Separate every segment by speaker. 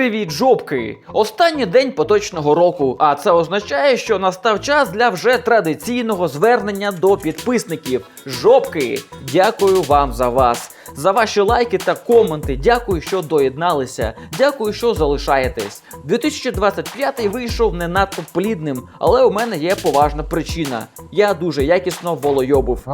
Speaker 1: Привіт, жопки! Останній день поточного року, а це означає, що настав час для вже традиційного звернення до підписників. Жопки! Дякую вам за вас, за ваші лайки та коменти. Дякую, що доєдналися. Дякую, що залишаєтесь. 2025 вийшов не надто плідним, але у мене є поважна причина. Я дуже якісно волойобив.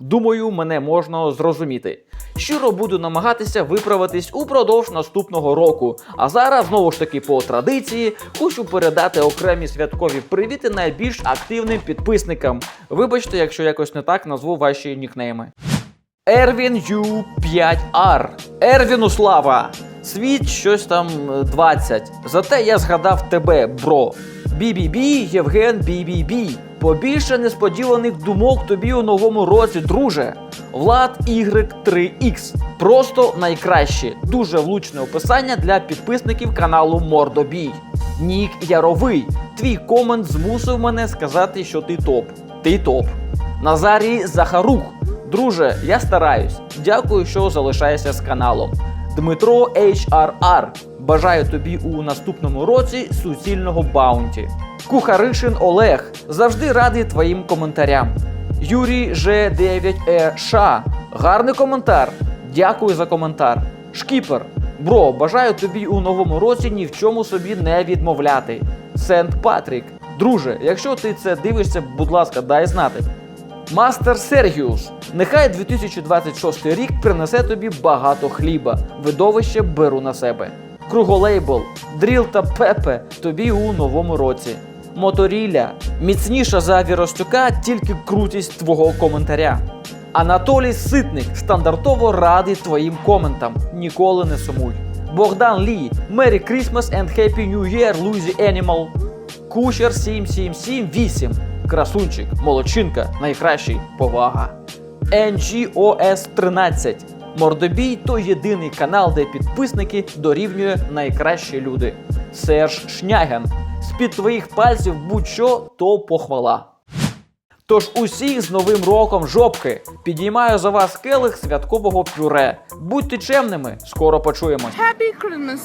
Speaker 1: Думаю, мене можна зрозуміти. Щиро буду намагатися виправитись упродовж наступного року. А зараз, знову ж таки, по традиції, хочу передати окремі святкові привіти найбільш активним підписникам. Вибачте, якщо якось не так назву ваші нікнейми. Ервін Ю 5R. Ервіну слава! Світ щось там е, 20. Зате я згадав тебе, бро. BBB, Євген BBB. Побільше несподіваних думок тобі у новому році, друже. Влад Y3X. Просто найкраще. Дуже влучне описання для підписників каналу Мордобій. Нік Яровий. Твій комент змусив мене сказати, що ти топ. Ти топ. Назарій Захарук. Друже, я стараюсь. Дякую, що залишаєшся з каналом. Дмитро HRR. Бажаю тобі у наступному році суцільного баунті. Кухаришин Олег. Завжди радий твоїм коментарям. Юрій Ж9Е Ша. Гарний коментар. Дякую за коментар. Шкіпер. Бро, бажаю тобі у новому році ні в чому собі не відмовляти. Сент Патрік. Друже, якщо ти це дивишся, будь ласка, дай знати. Мастер Сергіус, нехай 2026 рік принесе тобі багато хліба. Видовище беру на себе. Круголейбл, Дріл та Пепе тобі у новому році. Моторіля, міцніша за Віростюка, тільки крутість твого коментаря. Анатолій Ситник стандартово радий твоїм коментам. Ніколи не сумуй. Богдан Лі, Merry Christmas and Happy New Year, Лузі Animal. Кучер 7778. Красунчик, молодчинка, найкращий, повага. NGOS 13. Мордобій то єдиний канал, де підписники дорівнює найкращі люди. Серж Шняген. З-під твоїх пальців будь-що, то похвала. Тож усіх з новим роком жопки! Підіймаю за вас келих святкового пюре. Будьте чемними, скоро почуємось.
Speaker 2: Happy Christmas.